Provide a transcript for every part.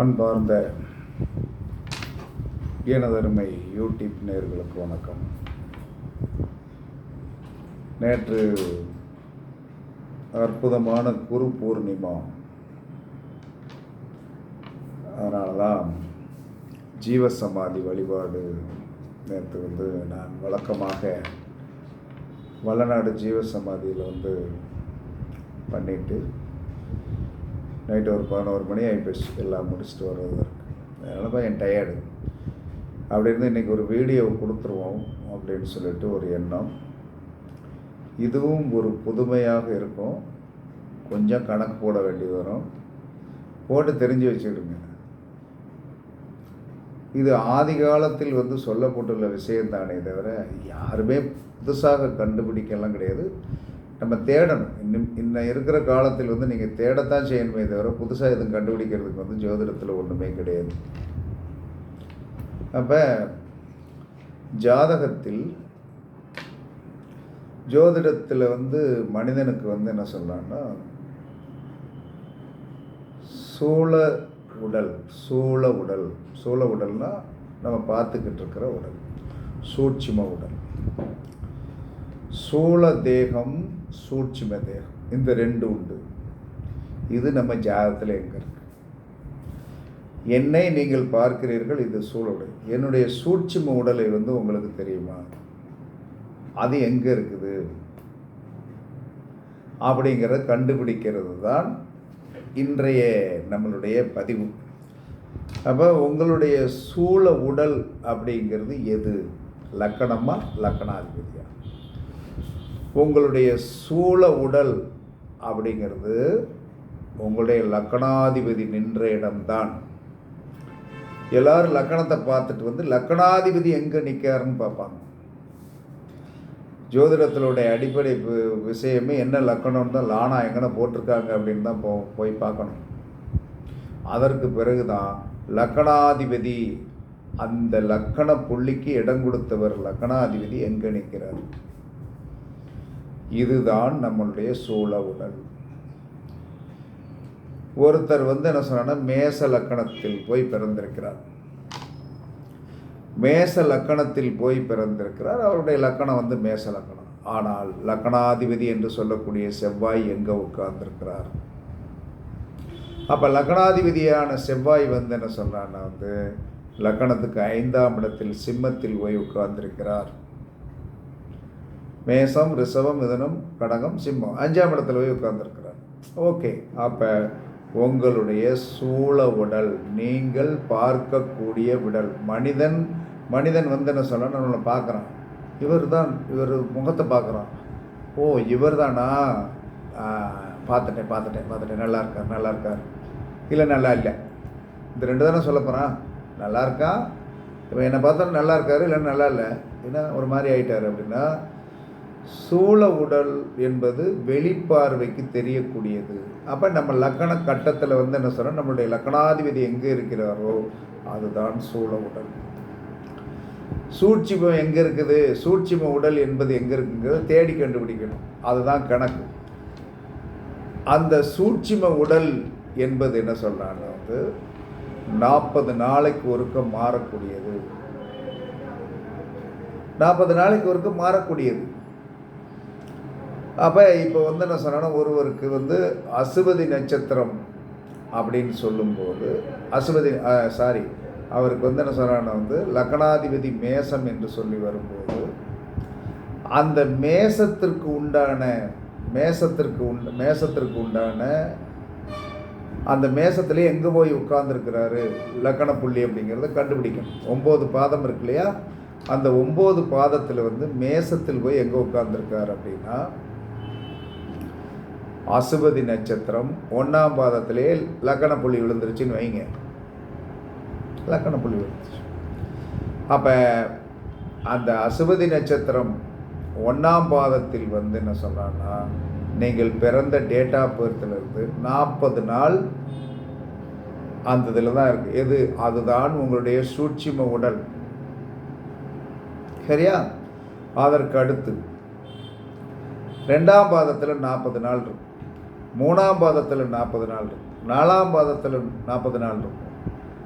அன்பார்ந்த எனதருமை யூடியூப் நேர்களுக்கு வணக்கம். நேற்று அற்புதமான குரு பூர்ணிமா. அதனால தான் ஜீவசமாதி வழிபாடு நேற்று வந்து நான் வழக்கமாக வளநாடு ஜீவசமாதியில் வந்து பண்ணிட்டு நைட்டு ஒரு பதினோரு மணி ஆகிப்போச்சு எல்லாம் முடிச்சுட்டு வர்றதற்கு அதனால தான் என் டயர்டு அப்படி இருந்து இன்றைக்கி ஒரு வீடியோ கொடுத்துருவோம் அப்படின்னு சொல்லிட்டு ஒரு எண்ணம். இதுவும் ஒரு புதுமையாக இருக்கும். கொஞ்சம் கணக்கு போட வேண்டியது வரும். போட்டு தெரிஞ்சு வச்சுக்கிடுங்க. இது ஆதி காலத்தில் வந்து சொல்லப்பட்டுள்ள விஷயம்தானே தவிர யாருமே புதுசாக கண்டுபிடிக்கலாம் கிடையாது. நம்ம தேடணும். இன்னும் இன்னும் இருக்கிற காலத்தில் வந்து நீங்கள் தேடத்தான் செய்யணுமே தவிர புதுசாக எதுவும் கண்டுபிடிக்கிறதுக்கு வந்து ஜோதிடத்தில் ஒன்றுமே கிடையாது. அப்போ ஜாதகத்தில் ஜோதிடத்தில் வந்து மனிதனுக்கு வந்து என்ன சொல்லலாம்னா சூழ உடல் சூழ உடல். சூழ உடல்னால் நம்ம பார்த்துக்கிட்டு இருக்கிற உடல். சூட்சும உடல். சூழ தேகம் சூட்சும தேகம். இந்த ரெண்டு உண்டு. இது நம்ம ஜாதகத்தில் எங்கே இருக்கு? என்னை நீங்கள் பார்க்கிறீர்கள் இது சூழ என்னுடைய சூட்சும உடலை வந்து உங்களுக்கு தெரியுமா? அது எங்கே இருக்குது? அப்படிங்கிறத கண்டுபிடிக்கிறது தான் இன்றைய நம்மளுடைய பதிவு. அப்போ உங்களுடைய சூழ உடல் அப்படிங்கிறது எது? லக்கணமா? லக்கணாதிபதியா? உங்களுடைய சூழ உடல் அப்படிங்கிறது உங்களுடைய லக்கணாதிபதி நின்ற இடம்தான். எல்லாரும் லக்கணத்தை பார்த்துட்டு வந்து லக்கணாதிபதி எங்கே நிற்காருன்னு பார்ப்பாங்க. ஜோதிடத்தினுடைய அடிப்படை விஷயமே என்ன லக்கணம்னு தான் லானா எங்கன போட்டிருக்காங்க அப்படின்னு தான் போ போய் பார்க்கணும். அதற்கு பிறகு தான் லக்கணாதிபதி அந்த லக்கண புள்ளிக்கு இடம் கொடுத்தவர் லக்கணாதிபதி எங்கே நிற்கிறார் இதுதான் நம்மளுடைய சூழ உடல். ஒருத்தர் வந்து என்ன சொன்னா மேச லக்கணத்தில் போய் பிறந்திருக்கிறார். மேச லக்கணத்தில் போய் பிறந்திருக்கிறார். அவருடைய லக்கணம் வந்து மேச லக்கணம். ஆனால் லக்கணாதிபதி என்று சொல்லக்கூடிய செவ்வாய் எங்கே உட்கார்ந்திருக்கிறார்? அப்போ லக்கணாதிபதியான செவ்வாய் வந்து என்ன சொல்றான்னா வந்து லக்கணத்துக்கு ஐந்தாம் இடத்தில் சிம்மத்தில் போய் உட்கார்ந்திருக்கிறார். மேசம் ரிஷபம் மிதனம் கடகம் சிம்மம். அஞ்சாம் இடத்துல போய் உட்கார்ந்துருக்கிறார். ஓகே அப்போ உங்களுடைய சூழ உடல் நீங்கள் பார்க்கக்கூடிய விடல். மனிதன் மனிதன் வந்து என்ன சொல்ல நம்மளை பார்க்குறான். இவர் தான் இவர் முகத்தை பார்க்குறான். ஓ இவர் தானா பார்த்துட்டேன் பார்த்துட்டேன் பார்த்துட்டேன். நல்லா இருக்கார் நல்லா இருக்கார். இல்லை நல்லா இல்லை. இந்த ரெண்டு தானே சொல்ல போகிறான் நல்லா இருக்கான் இப்போ என்னை பார்த்தா நல்லா இருக்காரு இல்லை நல்லா இல்லை. ஏன்னா ஒரு மாதிரி ஆகிட்டார் அப்படின்னா சூழ உடல் என்பது வெளிப்பார்வைக்கு தெரியக்கூடியது. அப்போ நம்ம லக்கண கட்டத்தில் வந்து என்ன சொல்கிறோம் நம்மளுடைய லக்கணாதிபதி எங்கே இருக்கிறாரோ அதுதான் சூழ உடல். சூட்சிமம் எங்கே இருக்குது? சூட்சிம உடல் என்பது எங்கே இருக்குங்கிறத தேடி கண்டுபிடிக்கணும். அதுதான் கணக்கு. அந்த சூட்சிம உடல் என்பது என்ன சொல்கிறாங்க வந்து நாற்பது நாளைக்கு ஒருக்க மாறக்கூடியது. நாற்பது நாளைக்கு ஒருக்க மாறக்கூடியது. அப்போ இப்போ வந்து என்ன சொன்னா ஒருவருக்கு வந்து அசுபதி நட்சத்திரம் அப்படின்னு சொல்லும்போது அசுபதி சாரி அவருக்கு வந்து என்ன சொல்கிறான்னா வந்து லக்னாதிபதி மேசம் என்று சொல்லி வரும்போது அந்த மேசத்திற்கு உண்டான மேசத்திற்கு உண்ட மேசத்திற்கு உண்டான அந்த மேசத்திலே எங்கே போய் உட்கார்ந்துருக்கிறாரு? லக்கண புள்ளி அப்படிங்கிறத கண்டுபிடிக்கணும். ஒம்பது பாதம் இருக்கு இல்லையா அந்த ஒம்பது பாதத்தில் வந்து மேசத்தில் போய் எங்கே உட்கார்ந்துருக்கார் அப்படின்னா அசுபதி நட்சத்திரம் ஒன்றாம் பாதத்திலே லக்கண புள்ளி விழுந்துருச்சுன்னு வைங்க. லக்கண புள்ளி விழுந்துருச்சு. அப்போ அந்த அசுபதி நட்சத்திரம் ஒன்றாம் பாதத்தில் வந்து என்ன சொல்கிறான்னா நீங்கள் பிறந்த டேட் ஆஃப் பர்த்லேருந்து நாற்பது நாள் அந்த இதில் தான் இருக்குது எது? அதுதான் உங்களுடைய சூட்சிம உடல். சரியா? அதற்கு அடுத்து ரெண்டாம் பாதத்தில் நாற்பது நாள் இருக்கும் மூணாம் பாதத்தில் நாற்பது நாள் இருக்கும் நாலாம் பாதத்தில் நாற்பது நாள் இருக்கும்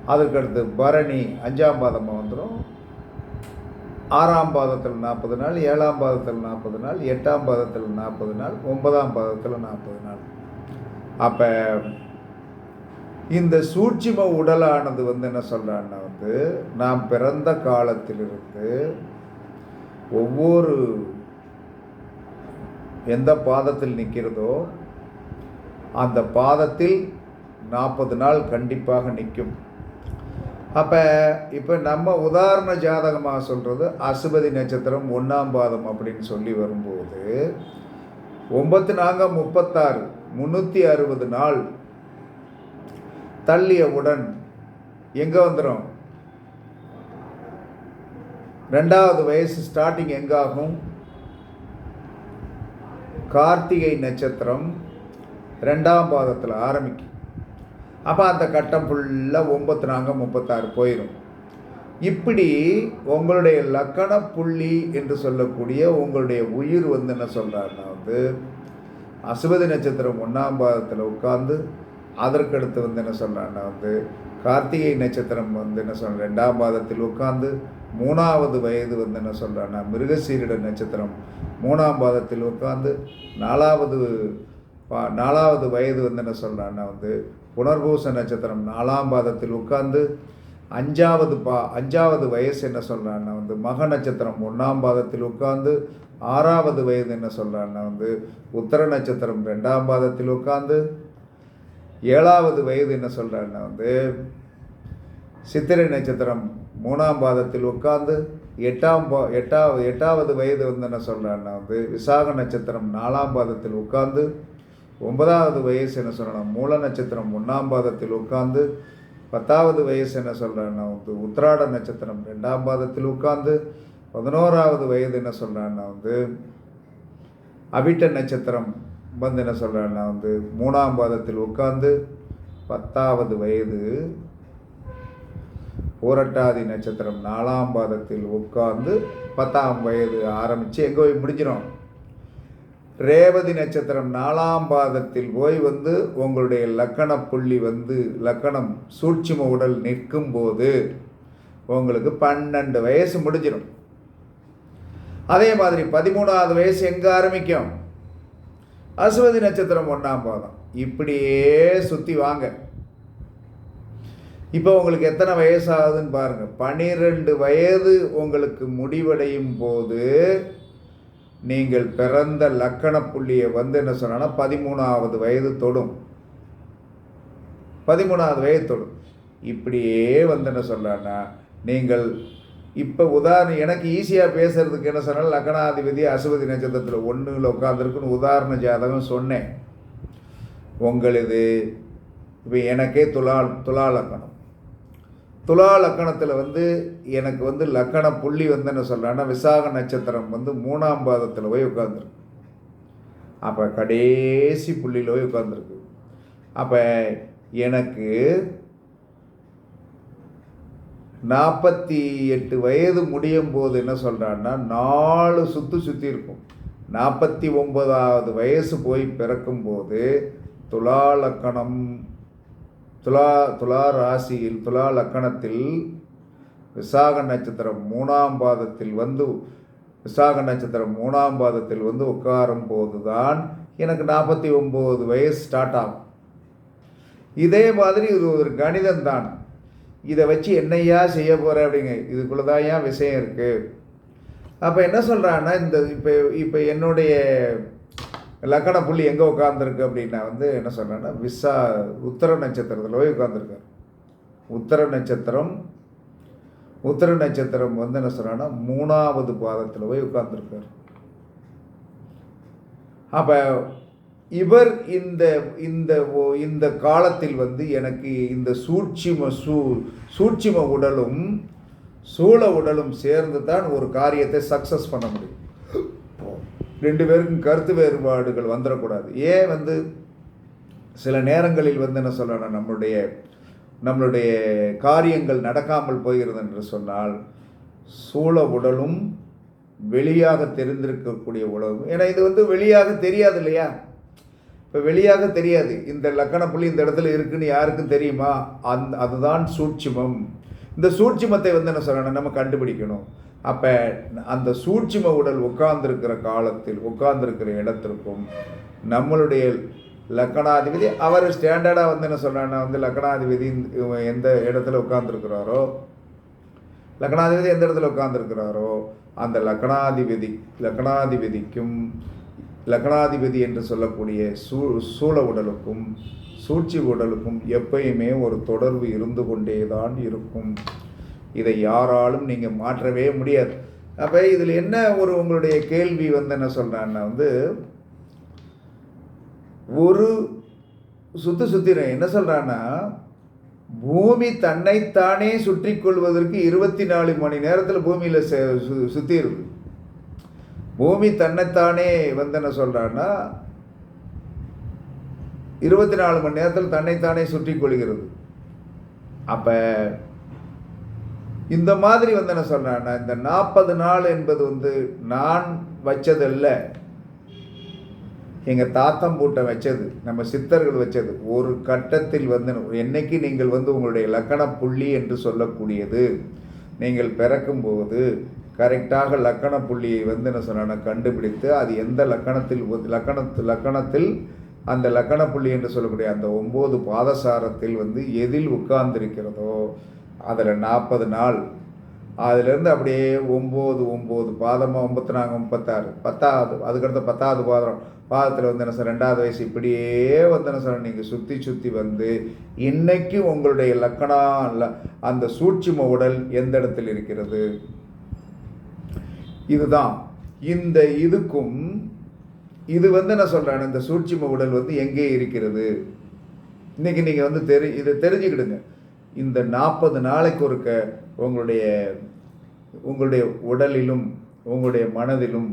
அதுக்கடுத்து பரணி அஞ்சாம் பாதமாக வந்துடும் ஆறாம் பாதத்தில் நாற்பது நாள் ஏழாம் பாதத்தில் நாற்பது நாள் எட்டாம் பாதத்தில் நாற்பது நாள் ஒன்பதாம் பாதத்தில் நாற்பது நாள். அப்போ இந்த சூட்சிம உடலானது வந்து என்ன சொல்கிறான்னா வந்து நாம் பிறந்த காலத்திலிருந்து ஒவ்வொரு எந்த பாதத்தில் நிற்கிறதோ அந்த பாதத்தில் நாற்பது நாள் கண்டிப்பாக நிற்கும். அப்போ இப்போ நம்ம உதாரண ஜாதகமாக சொல்கிறது அசுபதி நட்சத்திரம் ஒன்றாம் பாதம் அப்படின்னு சொல்லி வரும்போது ஒம்பத்து நான்கு முப்பத்தாறு முந்நூற்றி அறுபது நாள் தள்ளியவுடன் எங்கே வந்துடும் ரெண்டாவது வயசு ஸ்டார்டிங் எங்காகும்? கார்த்திகை நட்சத்திரம் ரெண்டாம் பாதத்தில் ஆரம்பிக்கும் அப்போ அந்த கட்டம் ஃபுல்லாக ஒம்பத்து நாங்க முப்பத்தாறு போயிடும் இப்படி உங்களுடைய லக்கண புள்ளி என்று சொல்லக்கூடிய உங்களுடைய உயிர் வந்து என்ன சொல்கிறாருன்னா வந்து அசுவதி நட்சத்திரம் ஒன்றாம் பாதத்தில் உட்காந்து அதற்கடுத்து வந்து என்ன சொல்கிறான்னா வந்து கார்த்திகை நட்சத்திரம் வந்து என்ன சொல் ரெண்டாம் பாதத்தில் உட்காந்து மூணாவது வயது வந்து என்ன சொல்கிறான்னா மிருகசீரிட நட்சத்திரம் மூணாம் பாதத்தில் உட்காந்து நாலாவது நாலாவது வயது வந்து என்ன சொல்கிறான்னா வந்து புனர்பூச நட்சத்திரம் நாலாம் பாதத்தில் உட்கார்ந்து அஞ்சாவது பா அஞ்சாவது வயசு என்ன சொல்கிறான்னா வந்து மக நட்சத்திரம் ஒன்றாம் பாதத்தில் உட்கார்ந்து ஆறாவது வயது என்ன சொல்கிறான்னா வந்து உத்தர நட்சத்திரம் ரெண்டாம் பாதத்தில் உட்கார்ந்து ஏழாவது வயது என்ன சொல்கிறான்னா வந்து சித்திரை நட்சத்திரம் மூணாம் பாதத்தில் உட்கார்ந்து எட்டாம் பா எட்டாவது எட்டாவது வயது வந்து என்ன சொல்கிறான்னா வந்து விசாக நட்சத்திரம் நாலாம் பாதத்தில் உட்கார்ந்து ஒன்பதாவது வயசு என்ன சொல்லணும்? மூல நட்சத்திரம் ஒன்றாம் பாதத்தில் உட்கார்ந்து பத்தாவது வயசு என்ன சொல்கிறேன்னா வந்து உத்திராட நட்சத்திரம் ரெண்டாம் பாதத்தில் உட்கார்ந்து பதினோராவது வயது என்ன சொல்கிறான்னா வந்து அவிட்ட நட்சத்திரம் வந்து என்ன சொல்கிறேன்னா வந்து மூணாம் பாதத்தில் உட்கார்ந்து பத்தாவது வயது பூரட்டாதி நட்சத்திரம் நாலாம் பாதத்தில் உட்கார்ந்து பத்தாம் வயது ஆரம்பித்து எங்கே போய் முடிஞ்சிடும்? ரேவதி நட்சத்திரம் நாலாம் பாதத்தில் போய் வந்து உங்களுடைய லக்கண புள்ளி வந்து லக்கணம் சூட்சும உடல் நிற்கும் போது உங்களுக்கு பன்னெண்டு வயசு முடிஞ்சிடும். அதே மாதிரி பதிமூணாவது வயசு எங்கே ஆரம்பிக்கும்? அசுவதி நட்சத்திரம் ஒன்றாம் பாதம். இப்படியே சுற்றி வாங்க. இப்போ உங்களுக்கு எத்தனை வயசாகுதுன்னு பாருங்கள் பனிரெண்டு வயது உங்களுக்கு முடிவடையும் போது நீங்கள் பிறந்த லக்கண புள்ளியை வந்து என்ன சொன்னால் பதிமூணாவது வயது தொடும். பதிமூணாவது வயது தொடும். இப்படியே வந்து என்ன சொல்லனா நீங்கள் இப்போ உதாரணம் எனக்கு ஈஸியாக பேசுறதுக்கு என்ன சொன்னால் லக்கணாதிபதி அசுவதி நட்சத்திரத்தில் ஒன்றில் உட்காந்துருக்குன்னு உதாரண ஜாதகம் சொன்னேன். உங்களது இப்போ எனக்கே துலா துலா லக்கணம். துலா லக்கணத்தில் வந்து எனக்கு வந்து லக்கண புள்ளி வந்து என்ன சொல்கிறேன்னா விசாக நட்சத்திரம் வந்து மூணாம் பாதத்தில் போய் உட்காந்துருக்கு அப்போ கடைசி புள்ளியில் போய் உட்காந்துருக்கு அப்போ எனக்கு நாற்பத்தி எட்டு வயது முடியும் போது என்ன சொல்கிறான்னா நாலு சுற்று சுற்றி இருக்கும். நாற்பத்தி ஒன்பதாவது வயசு போய் பிறக்கும்போது துலா லக்கணம் துலா துலா ராசியில் துலா லக்கணத்தில் விசாக நட்சத்திரம் மூணாம் பாதத்தில் வந்து விசாக நட்சத்திரம் மூணாம் பாதத்தில் வந்து உட்காரும் போது தான் எனக்கு நாற்பத்தி ஒம்பது வயசு ஸ்டார்ட் ஆகும். இதே மாதிரி இது ஒரு கணிதம் தான். இதை வச்சு என்னையா செய்ய போகிற அப்படிங்க. இதுக்குள்ளே தான் ஏன் விஷயம் இருக்குது அப்போ என்ன சொல்கிறான்னா இந்த இப்போ இப்போ என்னுடைய லக்கண புள்ளி எங்கே உட்காந்துருக்கு அப்படின்னா வந்து என்ன சொன்னேன்னா விசா உத்தர நட்சத்திரத்தில் போய் உட்காந்துருக்கார் உத்தர நட்சத்திரம் உத்தர நட்சத்திரம் வந்து என்ன சொல்கிறான்னா மூணாவது பாதத்தில் போய் உட்காந்துருக்கார் அப்போ இவர் இந்த இந்த இந்த காலத்தில் வந்து எனக்கு இந்த சூட்சிம சூ சூட்சிம உடலும் சூழ உடலும் சேர்ந்து தான் ஒரு காரியத்தை சக்ஸஸ் பண்ண முடியும். ரெண்டு பேருக்கும் கருத்து வேறுபாடுகள் வந்துடக்கூடாது ஏன் வந்து சில நேரங்களில் வந்து என்ன சொல்லணும் நம்மளுடைய நம்மளுடைய காரியங்கள் நடக்காமல் போகிறது என்று சொன்னால் சூழ உடலும் வெளியாக தெரிந்திருக்கக்கூடிய உலகம். ஏன்னா இது வந்து வெளியாக தெரியாது இல்லையா? இப்போ வெளியாக தெரியாது. இந்த லக்கண புள்ளி இந்த இடத்துல இருக்குன்னு யாருக்கும் தெரியுமா? அந் அதுதான் சூட்சிமம். இந்த சூட்சிமத்தை வந்து என்ன சொல்லணும் நம்ம கண்டுபிடிக்கணும். அப்போ அந்த சூட்சும உடல் உட்கார்ந்துருக்கிற காலத்தில் உட்கார்ந்துருக்கிற இடத்திற்கும் நம்மளுடைய லக்கணாதிபதி அவர் ஸ்டாண்டர்டாக வந்து என்ன சொல்கிறாங்கன்னா வந்து லக்கணாதிபதி எந்த இடத்துல உட்கார்ந்துருக்கிறாரோ லக்கணாதிபதி எந்த இடத்துல உட்கார்ந்துருக்கிறாரோ அந்த லக்கணாதிபதி லக்கணாதிபதிக்கும் லக்னாதிபதி என்று சொல்லக்கூடிய சூ சூழ உடலுக்கும் சூழ்ச்சி உடலுக்கும் எப்பயுமே ஒரு தொடர்பு இருந்து கொண்டே தான் இருக்கும். இதை யாராலும் நீங்கள் மாற்றவே முடியாது. அப்போ இதில் என்ன ஒரு உங்களுடைய கேள்வி வந்து என்ன சொல்கிறான்னா வந்து ஒரு சுத்து சுத்திரன் என்ன சொல்கிறான்னா பூமி தன்னைத்தானே சுற்றி கொள்வதற்கு இருபத்தி நாலு மணி நேரத்தில் பூமியில் சுற்றி பூமி தன்னைத்தானே வந்து என்ன சொல்கிறான்னா இருபத்தி நாலு மணி நேரத்தில் தன்னைத்தானே சுற்றி கொள்கிறது. அப்போ இந்த மாதிரி வந்து என்ன சொன்னேன்னா இந்த நாற்பது நாள் என்பது வந்து நான் வச்சதல்ல. எங்கள் தாத்தம் பூட்டை வச்சது நம்ம சித்தர்கள் வச்சது. ஒரு கட்டத்தில் வந்து என்னைக்கு நீங்கள் வந்து உங்களுடைய லக்கண புள்ளி என்று சொல்லக்கூடியது நீங்கள் பிறக்கும்போது கரெக்டாக லக்கண புள்ளியை வந்து என்ன சொன்னா கண்டுபிடித்து அது எந்த லக்கணத்தில் ஒ- லக்கணத்து லக்கணத்தில் அந்த லக்கண புள்ளி என்று சொல்லக்கூடிய அந்த ஒம்பது பாதசாரத்தில் வந்து எதில் உட்கார்ந்திருக்கிறதோ அதில் நாற்பது நாள். அதுலேருந்து அப்படியே ஒம்பது ஒம்பது பாதமாக ஒம்பத்தி நான்கு முப்பத்தாறு பத்தாவது அதுக்கடுத்த பத்தாவது பாதம் பாதத்தில் வந்து என்ன சார் ரெண்டாவது வயசு இப்படியே வந்து என்ன சார் நீங்கள் சுற்றி சுற்றி வந்து இன்றைக்கி உங்களுடைய லக்கணம் ல- அந்த சூட்சும உடல் எந்த இடத்தில் இருக்கிறது? இதுதான். இந்த இதுக்கும் இது வந்து என்ன சொல்கிறேன் இந்த சூட்சும உடல் வந்து எங்கே இருக்கிறது? இன்றைக்கி நீங்கள் வந்து தெரி இதை தெரிஞ்சுக்கிடுங்க. இந்த நாற்பது நாளைக்கு ஒருக்க உங்களுடைய உங்களுடைய உடலிலும் உங்களுடைய மனதிலும்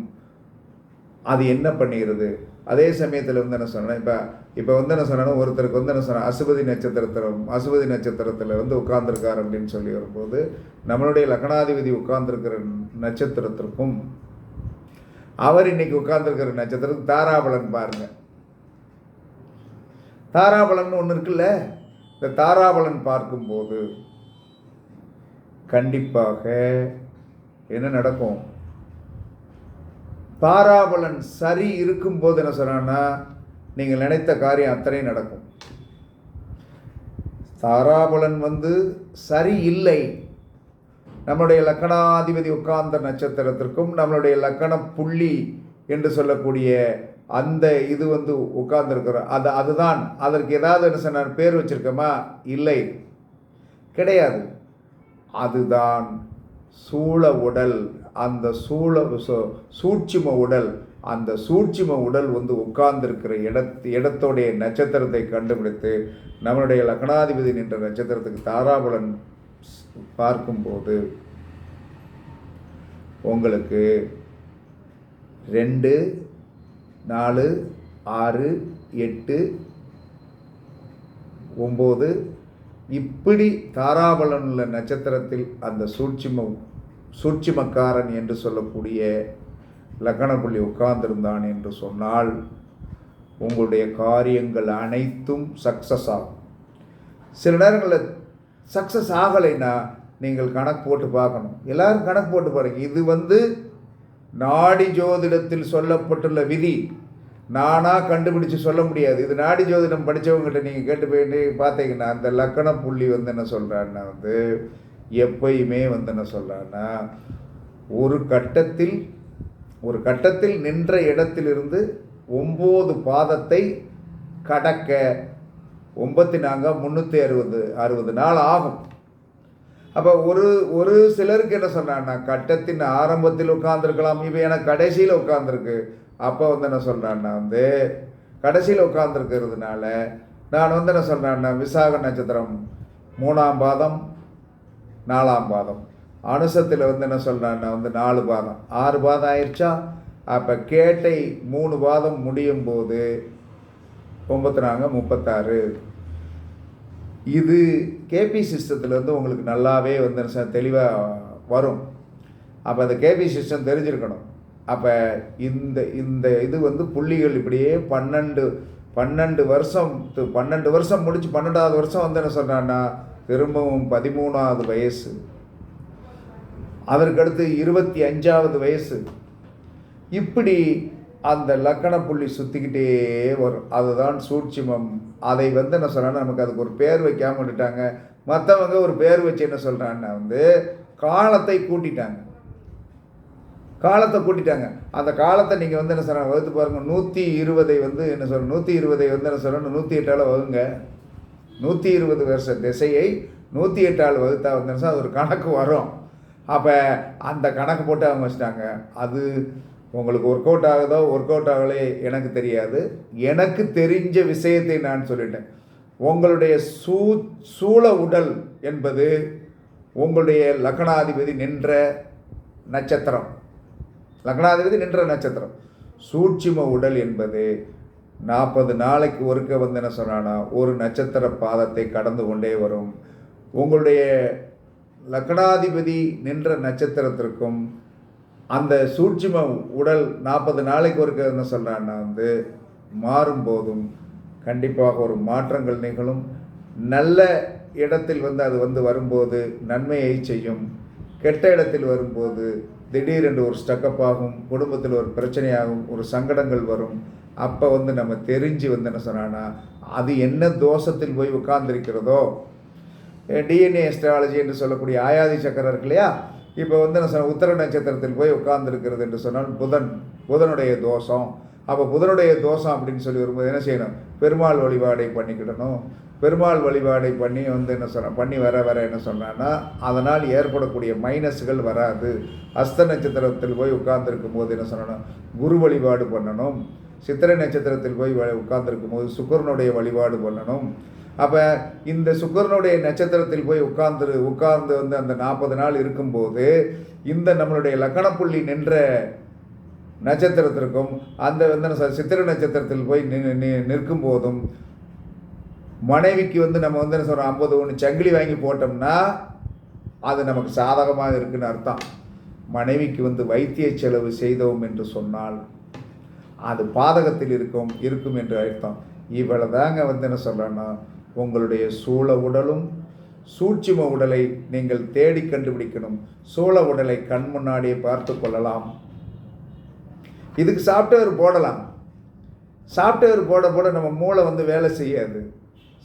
அது என்ன பண்ணுகிறது அதே சமயத்தில் வந்து என்ன சொன்னேன் இப்போ இப்போ வந்து என்ன சொன்னேன்னா ஒருத்தருக்கு வந்து என்ன சொன்னேன் அசுபதி நட்சத்திரத்தில் அசுபதி நட்சத்திரத்தில் வந்து உட்கார்ந்துருக்கார் அப்படின்னு சொல்லி வரும்போது நம்மளுடைய லக்னாதிபதி உட்கார்ந்துருக்கிற நட்சத்திரத்திற்கும் அவர் இன்னைக்கு உட்கார்ந்துருக்கிற நட்சத்திரத்துக்கு தாராபலன் பாருங்கள் தாராபலன் ஒன்று இருக்குல்ல? இந்த தாராபலன் பார்க்கும்போது கண்டிப்பாக என்ன நடக்கும்? தாராபலன் சரி இருக்கும்போது என்ன சொன்னான்னா நீங்கள் நினைத்த காரியம் அத்தனை நடக்கும். தாராபலன் வந்து சரி இல்லை. நம்மளுடைய லக்கணாதிபதி உட்கார்ந்த நட்சத்திரத்திற்கும் நம்மளுடைய லக்கண புள்ளி என்று சொல்லக்கூடிய அந்த இது வந்து உட்கார்ந்துருக்கிற அது அதுதான். அதற்கு ஏதாவது என்ன நான் பேர் வச்சுருக்கோமா? இல்லை. கிடையாது. அதுதான் சூழ உடல். அந்த சூழ சு- உடல். அந்த சூட்சிம உடல் வந்து உட்கார்ந்திருக்கிற இடத் இடத்தோடைய நட்சத்திரத்தை கண்டுபிடித்து நம்மளுடைய லக்னாதிபதி நின்ற நட்சத்திரத்துக்கு தாராபலன் பார்க்கும்போது உங்களுக்கு ரெண்டு நாலு ஆறு எட்டு ஒம்பது. இப்படி தாராபலன் உள்ள நட்சத்திரத்தில் அந்த சூட்சிமம் சூட்சிமக்காரன் என்று சொல்லக்கூடிய லக்கணப்புள்ளி உட்கார்ந்திருந்தான் என்று சொன்னால் உங்களுடைய காரியங்கள் அனைத்தும் சக்ஸஸ் ஆகும். சில நேரங்களில் சக்ஸஸ் ஆகலைன்னா நீங்கள் கணக்கு போட்டு பார்க்கணும். எல்லோரும் கணக்கு போட்டு பாருங்கள் இது வந்து நாடி ஜோதிடத்தில் சொல்லப்பட்டுள்ள விதி நானாக கண்டுபிடிச்சு சொல்ல முடியாது. இது நாடி ஜோதிடம் படித்தவங்ககிட்ட நீங்கள் கேட்டு போயிட்டு பார்த்தீங்கன்னா அந்த லக்கண புள்ளி வந்து என்ன சொல்கிறான்னா வந்து எப்பயுமே வந்து என்ன சொல்கிறான்னா ஒரு கட்டத்தில் ஒரு கட்டத்தில் நின்ற இடத்திலிருந்து ஒம்பது பாதத்தை கடக்க ஒம்பத்தி நாங்க முந்நூற்றி அறுபது அறுபது நாள் ஆகும். அப்போ ஒரு ஒரு சிலருக்கு என்ன சொன்னான்னா கட்டத்தின் ஆரம்பத்தில் உட்கார்ந்துருக்கலாம் இப்போ எனக்கு கடைசியில் உட்காந்துருக்கு அப்போ வந்து என்ன சொல்கிறான்னா வந்து கடைசியில் உட்காந்துருக்கிறதுனால நான் வந்து என்ன சொல்கிறேன்னா விசாக நட்சத்திரம் மூணாம் பாதம் நாலாம் பாதம். அனுசத்தில் வந்து என்ன சொல்கிறான்னா வந்து நாலு பாதம். ஆறு பாதம் ஆயிடுச்சா? அப்போ கேட்டை மூணு பாதம் முடியும் போது ஒம்பத்தி நாங்க முப்பத்தாறு. இது கேபி சிஸ்டத்தில் வந்து உங்களுக்கு நல்லாவே வந்து தெளிவாக வரும். அப்போ அந்த கேபி சிஸ்டம் தெரிஞ்சிருக்கணும். அப்போ இந்த இந்த இது வந்து புள்ளிகள் இப்படியே பன்னெண்டு பன்னெண்டு வருஷம் பன்னெண்டு வருஷம் முடிச்சு பன்னெண்டாவது வருஷம் வந்து என்ன சொன்னான்னா திரும்பவும் பதிமூணாவது வயசு. அதற்கடுத்து இருபத்தி அஞ்சாவது வயசு. இப்படி அந்த லக்கண புள்ளி சுற்றிக்கிட்டே வரும். அதுதான் சூட்சிமம். அதை வந்து என்ன சொல்கிறேன்னா நமக்கு அதுக்கு ஒரு பேர் வைக்காம விட்டுட்டாங்க. மற்றவங்க ஒரு பேர் வச்சு என்ன சொல்கிறாங்கன்னா வந்து காலத்தை கூட்டிட்டாங்க. காலத்தை கூட்டிட்டாங்க. அந்த காலத்தை நீங்கள் வந்து என்ன சொல்கிறாங்க வகுத்து பாருங்கள் நூற்றி இருபதை வந்து என்ன சொல்கிறோம் நூற்றி இருபதை வந்து என்ன சொல்கிறோம் நூற்றி எட்டால் வகுங்க. நூற்றி இருபது வருஷ திசையை நூற்றி எட்டால் வகுத்தா வந்து என்ன அது ஒரு கணக்கு வரும். அப்போ அந்த கணக்கு போட்டு அவங்க வச்சுட்டாங்க. அது உங்களுக்கு ஒர்க் அவுட் ஆகுதோ ஒர்க் அவுட் ஆகலே எனக்கு தெரியாது. எனக்கு தெரிஞ்ச விஷயத்தை நான் சொல்லிட்டேன். உங்களுடைய சூ சூழ உடல் என்பது உங்களுடைய லக்னாதிபதி நின்ற நட்சத்திரம். லக்னாதிபதி நின்ற நட்சத்திரம். சூட்சிம உடல் என்பது நாற்பது நாளைக்கு ஒருக்க வந்து என்ன சொன்னான்னா ஒரு நட்சத்திர பாதத்தை கடந்து கொண்டே வரும். உங்களுடைய லக்னாதிபதி நின்ற நட்சத்திரத்திற்கும் அந்த சூட்சிம உடல் நாற்பது நாளைக்கு ஒருக்க என்ன சொல்கிறான்னா வந்து மாறும்போதும் கண்டிப்பாக ஒரு மாற்றங்கள் நிகழும். நல்ல இடத்தில் வந்து அது வந்து வரும்போது நன்மையை செய்யும். கெட்ட இடத்தில் வரும்போது திடீரென்று ஒரு ஸ்டக்கப் ஆகும். குடும்பத்தில் ஒரு பிரச்சனையாகும். ஒரு சங்கடங்கள் வரும். அப்போ வந்து நம்ம தெரிஞ்சு வந்து என்ன சொன்னான்னா அது என்ன தோஷத்தில் போய் உட்கார்ந்துருக்கிறதோ? டிஎன்ஏ எஸ்ட்ராலஜி என்று சொல்லக்கூடிய ஆயாதி சக்கரம் இருக்கு இல்லையா? இப்போ வந்து நான் சொன்ன உத்தர நட்சத்திரத்தில் போய் உட்கார்ந்துருக்கிறது என்று சொன்னால் புதன் புதனுடைய தோஷம். அப்போ புதனுடைய தோஷம் அப்படின்னு சொல்லி வரும்போது என்ன செய்யணும்? பெருமாள் வழிபாடை பண்ணிக்கிடணும். பெருமாள் வழிபாடை பண்ணி வந்து என்ன சொன்ன பண்ணி வர வர என்ன சொன்னான்னா அதனால் ஏற்படக்கூடிய மைனஸ்கள் வராது. அஸ்த நட்சத்திரத்தில் போய் உட்கார்ந்துருக்கும் போது என்ன சொன்னணும்? குரு வழிபாடு பண்ணணும். சித்திரை நட்சத்திரத்தில் போய் வ- போது சுக்கரனுடைய வழிபாடு பண்ணணும். அப்போ இந்த சுக்கரனுடைய நட்சத்திரத்தில் போய் உட்கார்ந்து உட்கார்ந்து வந்து அந்த நாற்பது நாள் இருக்கும்போது இந்த நம்மளுடைய லக்கணப்புள்ளி நின்ற நட்சத்திரத்திற்கும் அந்த வந்து என்ன சித்திரை நட்சத்திரத்தில் போய் நிற்கும் போதும் மனைவிக்கு வந்து நம்ம வந்து என்ன சொல்கிறோம் ஐம்பது ஒன்று சங்கிலி வாங்கி போட்டோம்னா அது நமக்கு சாதகமாக இருக்குன்னு அர்த்தம். மனைவிக்கு வந்து வைத்திய செலவு செய்தோம் என்று சொன்னால் அது பாதகத்தில் இருக்கும் இருக்கும் என்று அர்த்தம். இவ்வளவு தாங்க வந்து என்ன சொல்கிறேன்னா உங்களுடைய சூழ உடலும் சூட்சிம உடலை நீங்கள் தேடி கண்டுபிடிக்கணும். சூழ உடலை கண் முன்னாடியே பார்த்து கொள்ளலாம். இதுக்கு சாஃப்ட்வேர் போடலாம். சாஃப்ட்வேர் போட போட நம்ம மூளை வந்து வேலை செய்யாது.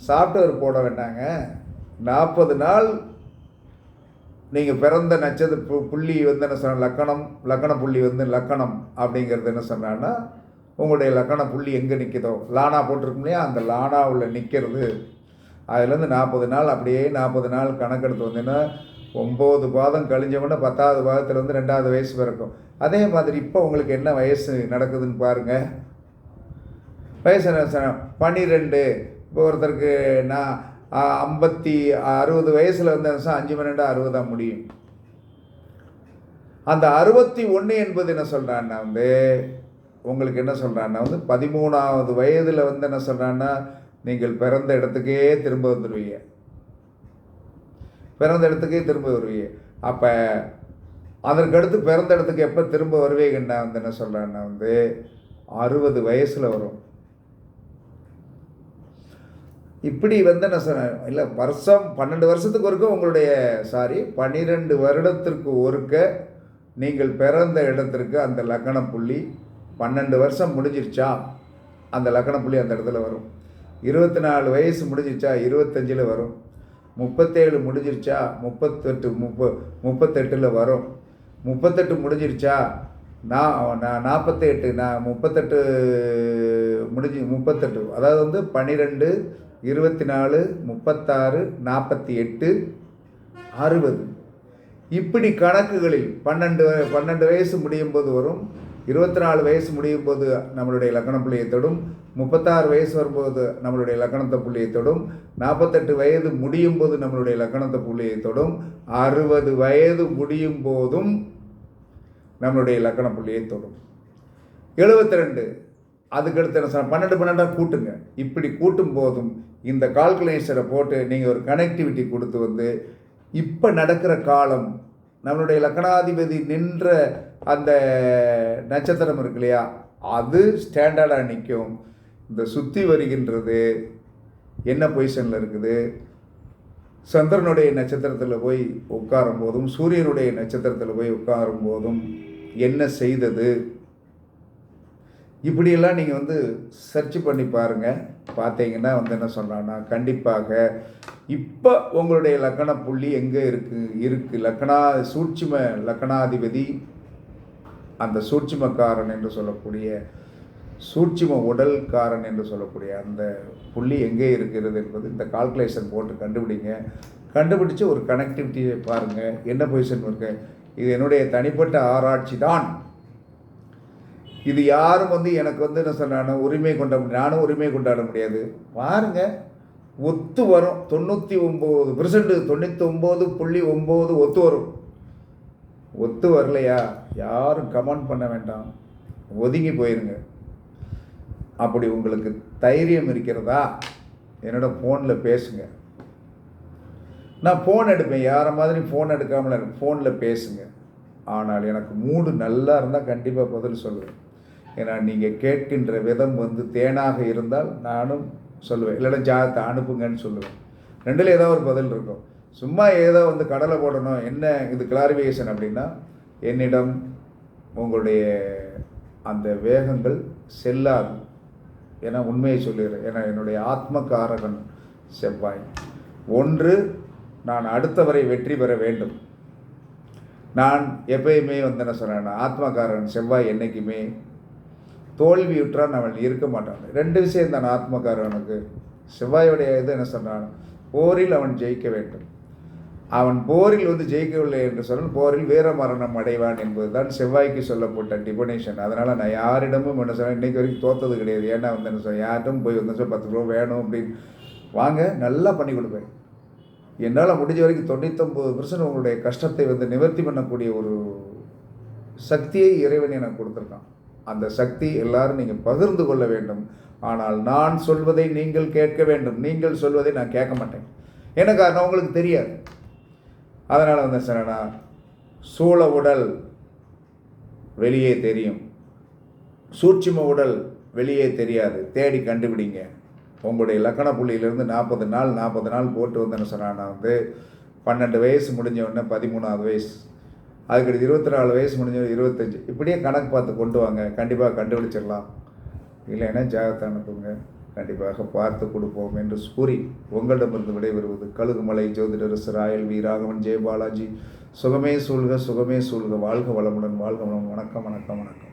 சாஃப்ட்வேர் போட வேண்டாங்க. நாற்பது நாள் நீங்கள் பிறந்த நட்சத்திர பு- புள்ளி வந்து என்ன சொன்ன லக்கணம் லக்கண புள்ளி வந்து லக்கணம் அப்படிங்கிறது என்ன சொன்னான்னா உங்களுடைய லக்கண புள்ளி எங்கே நிற்குதோ லானா போட்டிருக்கும் இல்லையா? அந்த லானாவில் நிற்கிறது அதுலேருந்து நாற்பது நாள் அப்படியே நாற்பது நாள் கணக்கெடுத்து வந்தீங்கன்னா ஒம்பது பாதம் கழிஞ்சவொடனே பத்தாவது பாதத்தில் ரெண்டாவது வயசு பிறக்கும் அதே மாதிரி இப்போ உங்களுக்கு என்ன வயசு நடக்குதுன்னு பாருங்கள் வயசு என்ன பன்னிரெண்டு. இப்போ ஒருத்தருக்கு நான் ஐம்பத்தி அறுபது வயசில் வந்து என்ன அஞ்சு பன்னெண்டு அறுபதாக முடியும். அந்த அறுபத்தி ஒன்று என்பது என்ன சொல்கிறான்னா வந்து உங்களுக்கு என்ன சொல்கிறான்னா வந்து பதிமூணாவது வயதில் வந்து என்ன சொல்கிறான்னா நீங்கள் பிறந்த இடத்துக்கே திரும்ப வந்துடுவீங்க பிறந்த இடத்துக்கே திரும்ப வருவீங்க. அப்போ அதற்கடுத்து பிறந்த இடத்துக்கு எப்போ திரும்ப வருவீங்கன்னா வந்து என்ன சொல்கிறேன்னா வந்து அறுபது வயசில் வரும். இப்படி வந்து என்ன சொன்னேன் இல்லை வருஷம் பன்னெண்டு வருஷத்துக்கு ஒருக்க உங்களுடைய சாரி பன்னிரெண்டு வருடத்திற்கு ஒருக்க நீங்கள் பிறந்த இடத்திற்கு அந்த லக்கண புள்ளி பன்னெண்டு வருஷம் முடிஞ்சிருச்சா? அந்த லக்கண புள்ளி அந்த இடத்துல வரும். இருபத்தி நாலு வயசு முடிஞ்சிச்சா இருபத்தஞ்சில் வரும். முப்பத்தேழு முடிஞ்சிருச்சா? முப்பத்தெட்டு முப்ப முப்பத்தெட்டில் வரும். முப்பத்தெட்டு முடிஞ்சிருச்சா? நான் நான் நாற்பத்தெட்டு நான் முப்பத்தெட்டு முடிஞ்சு முப்பத்தெட்டு. அதாவது வந்து பன்னிரெண்டு இருபத்தி நாலு முப்பத்தாறு நாற்பத்தி எட்டு அறுபது. இப்படி கணக்குகளில் பன்னெண்டு பன்னெண்டு வயசு முடியும் போது வரும். இருபத்தி நாலு வயசு முடியும் போது நம்மளுடைய லக்கண புள்ளியை தொடும். முப்பத்தாறு வயசு வரும்போது நம்மளுடைய லக்கணத்தை புள்ளியை தொடும். நாற்பத்தெட்டு வயது முடியும் போது நம்மளுடைய லக்கணத்தை புள்ளியை தொடும். அறுபது வயது முடியும் போதும் நம்மளுடைய லக்கண புள்ளியை தொடும். எழுபத்தி ரெண்டு அதுக்கடுத்து என்ன சொல்ல பன்னெண்டு பன்னெண்டாக கூட்டுங்க. இப்படி கூட்டும் போதும் இந்த கால்குலேஷனை போட்டு நீங்கள் ஒரு கனெக்டிவிட்டி கொடுத்து வந்து இப்போ நடக்கிற காலம் நம்மளுடைய லக்னாதிபதி நின்ற அந்த நட்சத்திரம் இருக்கு இல்லையா? அது ஸ்டாண்டர்டாக நிற்கும் இந்த சுற்றி வருகின்றது என்ன பொசிஷனில் இருக்குது? சந்திரனுடைய நட்சத்திரத்தில் போய் உட்காரும் போதும் சூரியனுடைய நட்சத்திரத்தில் போய் உட்காரும் போதும் என்ன செய்தது? இப்படியெல்லாம் நீங்கள் வந்து சர்ச் பண்ணி பாருங்கள் பார்த்தீங்கன்னா வந்து என்ன சொல்கிறான்னா கண்டிப்பாக இப்போ உங்களுடைய லக்கண புள்ளி எங்கே இருக்குது இருக்குது லக்கணா சூட்சும லக்கணாதிபதி அந்த சூட்சுமக்காரன் என்று சொல்லக்கூடிய சூட்சும உடல்காரன் என்று சொல்லக்கூடிய அந்த புள்ளி எங்கே இருக்கிறது என்பது இந்த கால்குலேஷன் போட்டு கண்டுபிடிங்க. கண்டுபிடிச்சு ஒரு கனெக்டிவிட்டியை பாருங்கள் என்ன பொசிஷன் இருக்கு? இது என்னுடைய தனிப்பட்ட ஆராய்ச்சி தான் இது யாரும் வந்து எனக்கு வந்து என்ன சொன்னானோ உரிமை கொண்ட முடியும் நானும் உரிமை கொண்டாட முடியாது. பாருங்க ஒத்து வரும். தொண்ணூற்றி ஒம்பது பெர்சன்ட் தொண்ணூற்றி ஒம்பது புள்ளி ஒம்பது ஒத்து வரும். ஒத்து வரலையா? யாரும் கமெண்ட் பண்ண வேண்டாம். ஒதுங்கி போயிருங்க. அப்படி உங்களுக்கு தைரியம் இருக்கிறதா? என்னோட ஃபோனில் பேசுங்க. நான் ஃபோன் எடுப்பேன். யாரை மாதிரி ஃபோன் எடுக்காமல் ஃபோனில் பேசுங்க. ஆனால் எனக்கு மூடு நல்லா இருந்தால் கண்டிப்பாக பதில் சொல்லுவேன் ஏன்னா நீங்கள் கேட்கின்ற விதம் வந்து தேனாக இருந்தால் நானும் சொல்லுவேன். இல்லைன்னா ஜாதத்தை அனுப்புங்கன்னு சொல்லுவேன். ரெண்டில் ஏதோ ஒரு பதில் இருக்கும். சும்மா ஏதோ வந்து கடலை போடணும். என்ன இது கிளாரிஃபிகேஷன் அப்படின்னா என்னிடம் உங்களுடைய அந்த வேகங்கள் செல்லாது. ஏன்னா உண்மையை சொல்லிடுறேன் ஏன்னா என்னுடைய ஆத்மகாரகன் செவ்வாய். ஒன்று நான் அடுத்தவரை வெற்றி பெற வேண்டும். நான் எப்பயுமே வந்து என்ன சொல்கிறேன்னா ஆத்மகாரன் செவ்வாய் என்றைக்குமே தோல்வியுற்றான் அவன் இருக்க மாட்டான் ரெண்டு விஷயம் தான் ஆத்மகாரனுக்கு செவ்வாயுடைய இது என்ன சொன்னான் போரில் அவன் ஜெயிக்க வேண்டும். அவன் போரில் வந்து ஜெயிக்கவில்லை என்று சொன்னால் போரில் வீர மரணம் அடைவான் என்பதுதான் செவ்வாய்க்கு சொல்லப்பட்ட டிபனேஷன் அதனால் நான் யாரிடமும் என்ன சொன்னேன் இன்றைக்கு வரைக்கும் தோத்தது கிடையாது. ஏன்னா வந்து என்ன சொன்னேன் யார்ட்டும் போய் வந்து சொல் பத்து ரூபா வேணும் அப்படின்னு. வாங்க நல்லா பண்ணி கொடுப்பேன். என்னால் முடிஞ்ச வரைக்கும் தொண்ணூத்தொம்பது பர்சன்ட் உங்களுடைய கஷ்டத்தை வந்து நிவர்த்தி பண்ணக்கூடிய ஒரு சக்தியை இறைவன் எனக்கு கொடுத்துருக்கான். அந்த சக்தி எல்லாரும் நீங்கள் பகிர்ந்து கொள்ள வேண்டும். ஆனால் நான் சொல்வதை நீங்கள் கேட்க வேண்டும். நீங்கள் சொல்வதை நான் கேட்க மாட்டேன். என்ன காரணம்? உங்களுக்கு தெரியாது. அதனால் வந்து சரணா சூழ உடல் வெளியே தெரியும். சூட்சிம உடல் வெளியே தெரியாது. தேடி கண்டுபிடிங்க. உங்களுடைய லக்கண புள்ளியிலேருந்து நாற்பது நாள் நாற்பது நாள் போட்டு வந்தேன்னு சொன்னான்னா வந்து பன்னெண்டு வயசு முடிஞ்ச உடனே பதிமூணாவது வயசு. அதுக்கடுத்து இருபத்தி நாலு வயசு முடிஞ்ச இருபத்தஞ்சி. இப்படியே கணக்கு பார்த்து கொண்டு வாங்க. கண்டிப்பாக கண்டுபிடிச்சிடலாம். இல்லைன்னா ஜாகத்தை அனுப்புங்க. கண்டிப்பாக பார்த்து கொடுப்போம் என்று கூறி உங்களிடமிருந்து விடைபெறுவது கழுகுமலை ஜோதிடரசு ராயல் வி. ராகவன் ஜெயபாலாஜி. சுகமே சூழ்க சுகமே சூழ்க. வாழ்க வளமுடன் வாழ்க வளம் வணக்கம் வணக்கம் வணக்கம்.